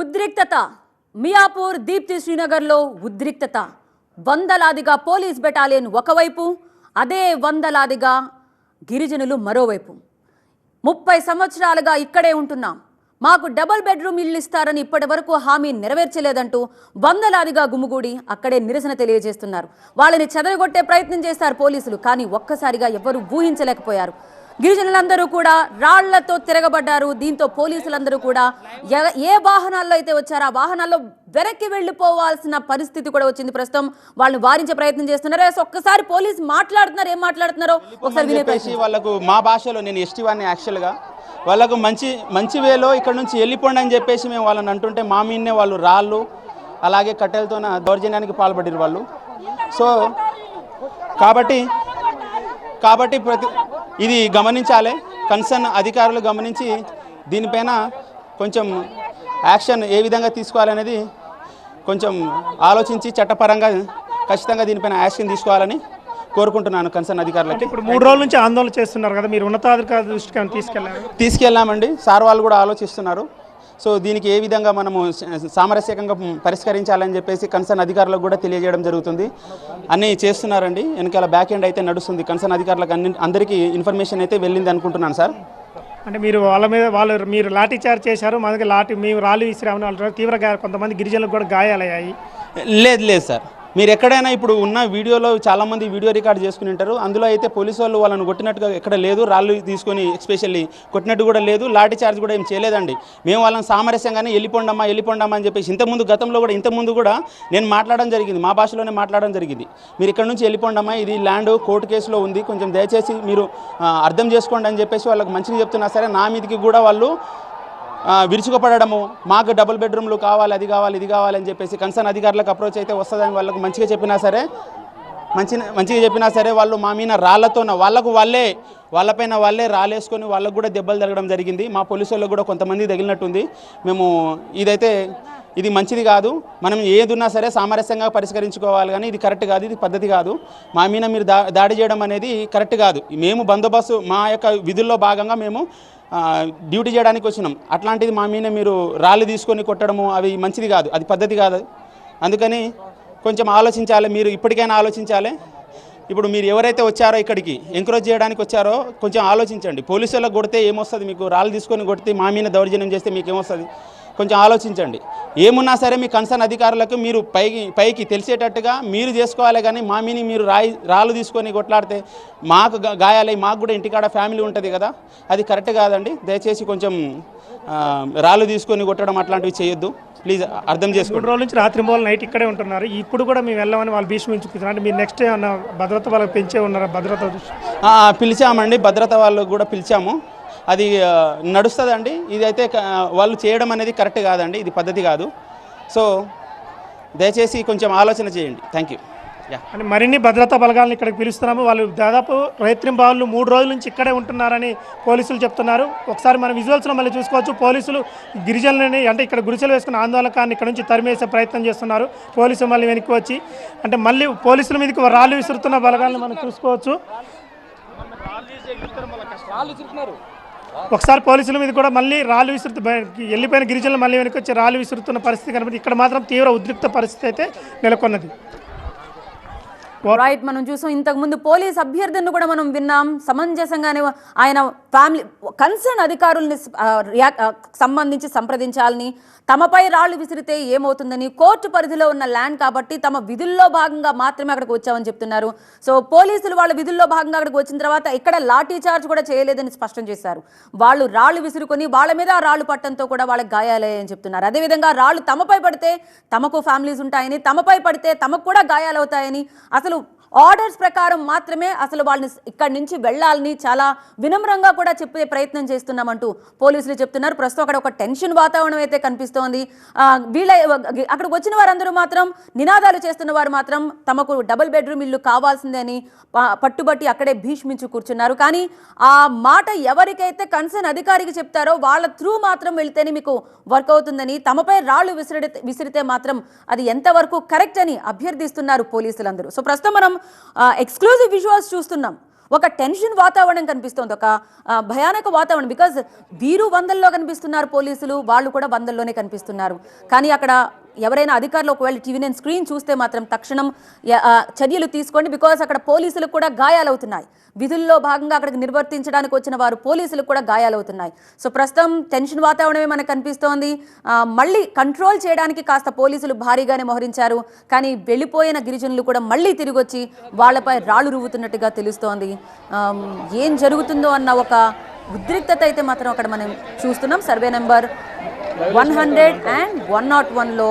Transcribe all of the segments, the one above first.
ఉద్రిక్తత. మియాపూర్ దీప్తి శ్రీనగర్లో ఉద్రిక్తత. వందలాదిగా police battalion ఒకవైపు అదే వందలాదిగా గిరిజనులు మరోవైపు. ముప్పై సంవత్సరాలుగా ఇక్కడే ఉంటున్నాం. మాకు డబుల్ బెడ్రూమ్ ఇల్లు ఇస్తారని ఇప్పటి వరకు హామీ నెరవేర్చలేదంటూ వందలాదిగా గుమిగూడి అక్కడే నిరసన తెలియజేస్తున్నారు. వాళ్ళని చెదరగొట్టే ప్రయత్నం చేశారు పోలీసులు కానీ ఒక్కసారిగా ఎవ్వరూ ఊహించలేకపోయారు. గిరిజనులందరూ కూడా రాళ్ళతో తిరగబడ్డారు. దీంతో పోలీసులందరూ కూడా ఏ వాహనాల్లో అయితే వచ్చారో ఆ వాహనాల్లో వెనక్కి వెళ్ళిపోవాల్సిన పరిస్థితి కూడా వచ్చింది. ప్రస్తుతం వాళ్ళని వారించే ప్రయత్నం చేస్తున్నారు. ఒక్కసారి పోలీసు మాట్లాడుతున్నారు ఏం మాట్లాడుతున్నారో ఒకసారి వినే వాళ్ళకు మా భాషలో నేను ఎస్టీ వాడిని యాక్చువల్గా వాళ్ళకు మంచి మంచి వేలో ఇక్కడ నుంచి వెళ్ళిపోండి అని చెప్పేసి మేము వాళ్ళని అంటుంటే మా మీదనే వాళ్ళు రాళ్ళు అలాగే కట్టెలతోన దౌర్జన్యానికి పాల్పడిరు వాళ్ళు. సో కాబట్టి కాబట్టి ప్రతి ఇది గమనించాలి. కన్సర్న్ అధికారులు గమనించి దీనిపైన కొంచెం యాక్షన్ ఏ విధంగా తీసుకోవాలనేది కొంచెం ఆలోచించి చట్టపరంగా ఖచ్చితంగా దీనిపైన యాక్షన్ తీసుకోవాలని కోరుకుంటున్నాను కన్సర్న్ అధికారులకి. ఇప్పుడు మూడు రోజుల నుంచి ఆందోళన చేస్తున్నారు కదా మీరు ఉన్నతాధికారుల దృష్టికి ఏమైనా తీసుకెళ్ళారు తీసుకెళ్ళామండి. సార్ వాళ్ళు కూడా ఆలోచిస్తున్నారు. సో దీనికి ఏ విధంగా మనము సామరస్యకంగా పరిష్కరించాలని చెప్పేసి కన్సర్న్ అధికారులకు కూడా తెలియజేయడం జరుగుతుంది. అన్నీ చేస్తున్నారండి. వెనకాల బ్యాక్ ఎండ్ అయితే నడుస్తుంది. కన్సర్న్ అధికారులకు అన్ని అందరికీ ఇన్ఫర్మేషన్ అయితే వెళ్ళింది అనుకుంటున్నాను సార్. అంటే మీరు వాళ్ళ మీద వాళ్ళు మీరు లాఠీ చార్జ్ చేశారు. మా దగ్గర లాఠీ మేము రాళ్ళు విసిరామని వాళ్ళు తీవ్ర కొంతమంది గిరిజనులకు కూడా గాయాలయ్యాయి. లేదు లేదు సార్. మీరు ఎక్కడైనా ఇప్పుడు ఉన్న వీడియోలో చాలామంది వీడియో రికార్డ్ చేసుకుని ఉంటారు. అందులో అయితే పోలీసు వాళ్ళు వాళ్ళని కొట్టినట్టుగా ఎక్కడ లేదు. రాళ్ళు తీసుకొని ఎస్పెషల్లీ కొట్టినట్టు కూడా లేదు. లాఠీ చార్జ్ కూడా ఏం చేయలేదండి. మేము వాళ్ళని సామరస్యంగానే వెళ్ళిపోండమ్మా వెళ్ళిపోండమ్మా అని చెప్పేసి ఇంతకుముందు గతంలో కూడా ఇంతకుముందు కూడా నేను మాట్లాడడం జరిగింది. మా భాషలోనే మాట్లాడడం జరిగింది. మీరు ఇక్కడ నుంచి వెళ్ళిపోండమ్మా ఇది ల్యాండ్ కోర్టు కేసులో ఉంది. కొంచెం దయచేసి మీరు అర్థం చేసుకోండి అని చెప్పేసి వాళ్ళకి మంచిగా చెప్తున్నా సరే నా మీదకి కూడా వాళ్ళు విరుచుకుపడము మాకు డబుల్ బెడ్రూమ్లు కావాలి అది కావాలి ఇది కావాలి అని చెప్పేసి కన్సర్న్ అధికారులకు అప్రోచ్ అయితే వస్తుందని వాళ్ళకు మంచిగా చెప్పినా సరే మంచి మంచిగా చెప్పినా సరే వాళ్ళు మా మీద రాళ్ళతోన వాళ్ళకు వాళ్ళే వాళ్ళపైన వాళ్ళే రాలేసుకొని వాళ్ళకు కూడా దెబ్బలు తగలడం జరిగింది. మా పోలీసు వాళ్ళకు కూడా కొంతమంది తగిలినట్టుంది. మేము ఇదైతే ఇది మంచిది కాదు. మనం ఏదున్నా సరే సామరస్యంగా పరిష్కరించుకోవాలి కానీ ఇది కరెక్ట్ కాదు ఇది పద్ధతి కాదు. మా మీద మీరు దా దాడి చేయడం అనేది కరెక్ట్ కాదు. మేము బందోబస్తు మా యొక్క విధుల్లో భాగంగా మేము డ్యూటీ చేయడానికి వచ్చినాం. అట్లాంటిది మా మీద మీరు రాళ్ళు తీసుకొని కొట్టడము అవి మంచిది కాదు. అది పద్ధతి కాదు అందుకని కొంచెం ఆలోచించాలి. మీరు ఇప్పటికైనా ఆలోచించాలి. ఇప్పుడు మీరు ఎవరైతే వచ్చారో ఇక్కడికి ఎంకరేజ్ చేయడానికి వచ్చారో కొంచెం ఆలోచించండి. పోలీసులకు కొడితే ఏమొస్తుంది మీకు? రాళ్ళు తీసుకొని కొడితే మా మీద దౌర్జన్యం చేస్తే మీకు ఏమొస్తుంది కొంచెం ఆలోచించండి. ఏమున్నా సరే మీ కన్సర్న్ అధికారులకు మీరు పైకి పైకి తెలిసేటట్టుగా మీరు చేసుకోవాలి కానీ మా మీని మీరు రాయి రాళ్ళు తీసుకొని కొట్లాడితే మాకు గాయాలై మాకు కూడా ఇంటికాడ ఫ్యామిలీ ఉంటుంది కదా అది కరెక్ట్ కాదండి. దయచేసి కొంచెం రాళ్ళు తీసుకొని కొట్టడం అట్లాంటివి చేయొద్దు. ప్లీజ్ అర్థం చేసుకోండి. రోజుల నుంచి రాత్రి మూల నైట్ ఇక్కడే ఉంటున్నారు. ఇప్పుడు కూడా మేము వెళ్ళమని వాళ్ళు భీష్మించుకుంటున్నారు. అంటే మీరు నెక్స్ట్ ఏమన్నా భద్రత వాళ్ళకి పెంచే ఉన్నారా? భద్రత పిలిచామండి. భద్రత వాళ్ళు కూడా పిలిచాము. అది నడుస్తుందండి. ఇది అయితే వాళ్ళు చేయడం అనేది కరెక్ట్ కాదండి. ఇది పద్ధతి కాదు. సో దయచేసి కొంచెం ఆలోచన చేయండి. థ్యాంక్ యూ యా అంటే మరిన్ని భద్రతా బలగాలను ఇక్కడికి పిలుస్తున్నాము. వాళ్ళు దాదాపు రైత్రింబావులు మూడు రోజుల నుంచి ఇక్కడే ఉంటున్నారని పోలీసులు చెప్తున్నారు. ఒకసారి మన విజువల్స్లో మళ్ళీ చూసుకోవచ్చు. పోలీసులు గిరిజనులని అంటే ఇక్కడ గుడిసెలు వేసుకున్న ఆందోళనకాన్ని ఇక్కడ నుంచి తరిమేసే ప్రయత్నం చేస్తున్నారు. పోలీసులు మళ్ళీ వెనక్కి వచ్చి అంటే మళ్ళీ పోలీసుల మీదకి రాళ్ళు విసురుతున్న బలగాలను మనం చూసుకోవచ్చు. ఒకసారి పోలీసుల మీద కూడా మళ్ళీ రాళ్ళు విసురుతు వెళ్ళిపోయిన గిరిజనులు మళ్ళీ వెనక్కి వచ్చి రాళ్ళు విసురుతున్న పరిస్థితి కనబడి ఇక్కడ మాత్రం తీవ్ర ఉద్రిక్త పరిస్థితి అయితే నెలకొన్నది. రైట్ మనం చూసాం ఇంతకు ముందు పోలీస్ అభ్యర్థులను కూడా మనం విన్నాం. సమంజసంగానే ఆయన ఫ్యామిలీ కన్సర్న్ అధికారుల్ని సంబంధించి సంప్రదించాలని తమపై రాళ్ళు విసిరితే ఏమవుతుందని కోర్టు పరిధిలో ఉన్న ల్యాండ్ కాబట్టి తమ విధుల్లో భాగంగా మాత్రమే అక్కడికి వచ్చామని చెప్తున్నారు. సో పోలీసులు వాళ్ళ విధుల్లో భాగంగా అక్కడికి వచ్చిన తర్వాత ఇక్కడ లాఠీ చార్జ్ కూడా చేయలేదని స్పష్టం చేశారు. వాళ్ళు రాళ్ళు విసురుకొని వాళ్ళ మీద ఆ రాళ్ళు పట్టడంతో కూడా వాళ్ళకి గాయాలయ్యాయని చెప్తున్నారు. అదేవిధంగా రాళ్ళు తమపై పడితే తమకు ఫ్యామిలీస్ ఉంటాయని తమపై పడితే తమకు కూడా గాయాలవుతాయని అసలు ఆర్డర్స్ ప్రకారం మాత్రమే అసలు వాళ్ళని ఇక్కడి నుంచి వెళ్ళాలని చాలా వినమ్రంగా కూడా చెప్పే ప్రయత్నం చేస్తున్నామంటూ పోలీసులు చెప్తున్నారు. ప్రస్తుతం అక్కడ ఒక టెన్షన్ వాతావరణం అయితే కనిపిస్తోంది. వీళ్ళ అక్కడికి వచ్చిన వారందరూ మాత్రం నినాదాలు చేస్తున్న వారు మాత్రం తమకు డబుల్ బెడ్రూమ్ ఇల్లు కావాల్సిందే అని పట్టుబట్టి అక్కడే భీష్మించి కూర్చున్నారు. కానీ ఆ మాట ఎవరికైతే కన్సర్న్ అధికారికి చెప్తారో వాళ్ళ త్రూ మాత్రం వెళితేనే మీకు వర్క్ అవుతుందని తమపై రాళ్ళు విసిరి విసిరితే మాత్రం అది ఎంతవరకు కరెక్ట్ అని అభ్యర్థిస్తున్నారు పోలీసులందరూ. సో ప్రస్తుతం మనం ఎక్స్క్లూజివ్ విజువల్స్ చూస్తున్నాం. ఒక టెన్షన్ వాతావరణం కనిపిస్తోంది. ఒక భయానక వాతావరణం. బికాజ్ వీరు వందల్లో కనిపిస్తున్నారు పోలీసులు. వాళ్ళు కూడా వందల్లోనే కనిపిస్తున్నారు. కానీ అక్కడ ఎవరైనా అధికారులు ఒకవేళ టీవీ నేను స్క్రీన్ చూస్తే మాత్రం తక్షణం చర్యలు తీసుకోండి. బికాస్ అక్కడ పోలీసులకు కూడా గాయాలవుతున్నాయి. విధుల్లో భాగంగా అక్కడికి నిర్వర్తించడానికి వచ్చిన వారు పోలీసులకు కూడా గాయాలవుతున్నాయి. సో ప్రస్తుతం టెన్షన్ వాతావరణమే మనకు కనిపిస్తోంది. మళ్ళీ కంట్రోల్ చేయడానికి కాస్త పోలీసులు భారీగానే మోహరించారు. కానీ వెళ్ళిపోయిన గిరిజనులు కూడా మళ్ళీ తిరిగి వచ్చి వాళ్ళపై రాళ్ళు రువ్వుతున్నట్టుగా తెలుస్తోంది. ఏం జరుగుతుందో అన్న ఒక ఉద్రిక్తత అయితే మాత్రం అక్కడ మనం చూస్తున్నాం. Survey number one hundred and one nought వన్లో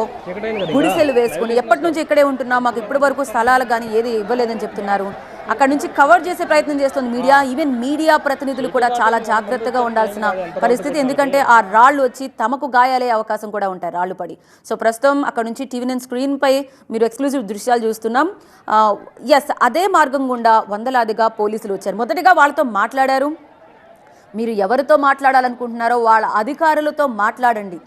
గుడిసెలు వేసుకుని ఎప్పటి నుంచి ఇక్కడే ఉంటున్నాం? మాకు ఇప్పటి వరకు స్థలాలు కానీ ఏది ఇవ్వలేదని చెప్తున్నారు. అక్కడ నుంచి కవర్ చేసే ప్రయత్నం చేస్తుంది మీడియా. ఈవెన్ మీడియా ప్రతినిధులు కూడా చాలా జాగ్రత్తగా ఉండాల్సిన పరిస్థితి. ఎందుకంటే ఆ రాళ్ళు వచ్చి తమకు గాయాలయ్యే అవకాశం కూడా ఉంటాయి రాళ్ళు పడి. సో ప్రస్తుతం అక్కడ నుంచి టీవీ నైన్ స్క్రీన్ పై మీరు ఎక్స్క్లూజివ్ దృశ్యాలు చూస్తున్నాం. ఎస్ అదే మార్గం గుండా వందలాదిగా పోలీసులు వచ్చారు. మొదటిగా వాళ్ళతో మాట్లాడారు. మీరు ఎవరితో మాట్లాడాలనుకుంటున్నారో వాళ్ళ అధికారులతో మాట్లాడండి.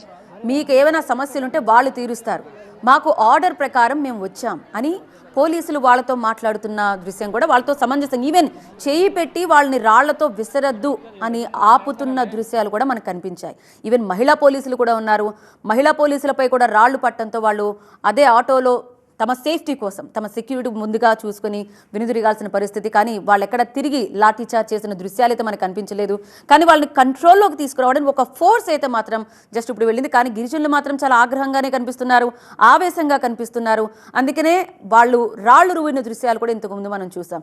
మీకు ఏమైనా సమస్యలు ఉంటే వాళ్ళు తీరుస్తారు. మాకు ఆర్డర్ ప్రకారం మేము వచ్చాం అని పోలీసులు వాళ్ళతో మాట్లాడుతున్న దృశ్యం కూడా వాళ్ళతో సమంజసం. ఈవెన్ చేయి పెట్టి వాళ్ళని రాళ్ళతో విసరద్దు అని ఆపుతున్న దృశ్యాలు కూడా మనకు కనిపించాయి. ఈవెన్ మహిళా పోలీసులు కూడా ఉన్నారు. మహిళా పోలీసులపై కూడా రాళ్ళు పట్టడంతో వాళ్ళు అదే ఆటోలో తమ సేఫ్టీ కోసం తమ సెక్యూరిటీ ముందుగా చూసుకొని వెనుదిరగాల్సిన పరిస్థితి. కానీ వాళ్ళు ఎక్కడ తిరిగి లాఠీ చార్జ్ చేసిన దృశ్యాలు అయితే మనకు కనిపించలేదు. కానీ వాళ్ళని కంట్రోల్లోకి తీసుకురావడానికి ఒక ఫోర్స్ అయితే మాత్రం జస్ట్ ఇప్పుడు వెళ్ళింది. కానీ గిరిజనులు మాత్రం చాలా ఆగ్రహంగానే కనిపిస్తున్నారు ఆవేశంగా కనిపిస్తున్నారు. అందుకనే వాళ్ళు రాళ్ళు రువిన దృశ్యాలు కూడా ఇంతకుముందు మనం చూసాం.